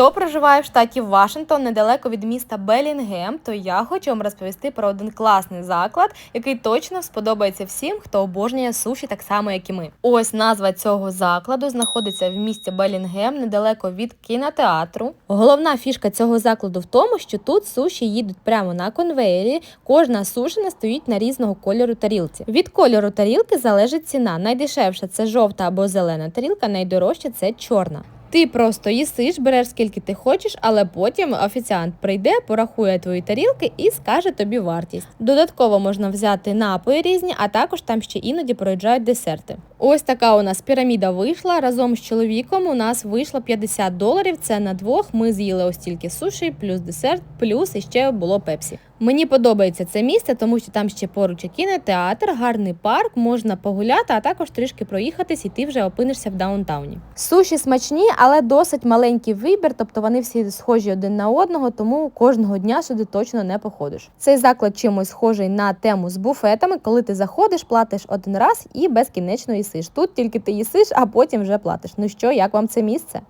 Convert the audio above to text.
Хто проживає в штаті Вашингтон недалеко від міста Белінгем, то я хочу вам розповісти про один класний заклад, який точно сподобається всім, хто обожнює суші так само, як і ми. Ось назва цього закладу знаходиться в місті Белінгем, недалеко від кінотеатру. Головна фішка цього закладу в тому, що тут суші їдуть прямо на конвеєрі. Кожна сушина стоїть на різного кольору тарілці. Від кольору тарілки залежить ціна. Найдешевша це жовта або зелена тарілка, найдорожча це чорна. Ти просто їсиш, береш скільки ти хочеш, але потім офіціант прийде, порахує твої тарілки і скаже тобі вартість. Додатково можна взяти напої різні, а також там ще іноді проїжджають десерти. Ось така у нас піраміда вийшла. Разом з чоловіком у нас вийшло 50 доларів. Це на двох. Ми з'їли ось тільки суші, плюс десерт, плюс іще було пепсі. Мені подобається це місце, тому що там ще поруч і кінотеатр, гарний парк, можна погуляти, а також трішки проїхатись, і ти вже опинишся в даунтауні. Суші смачні, але досить маленький вибір, тобто вони всі схожі один на одного, тому кожного дня сюди точно не походиш. Цей заклад чимось схожий на тему з буфетами, коли ти заходиш, платиш один раз і безкінечно їсиш. Тут тільки ти їсиш, а потім вже платиш. Ну що, як вам це місце?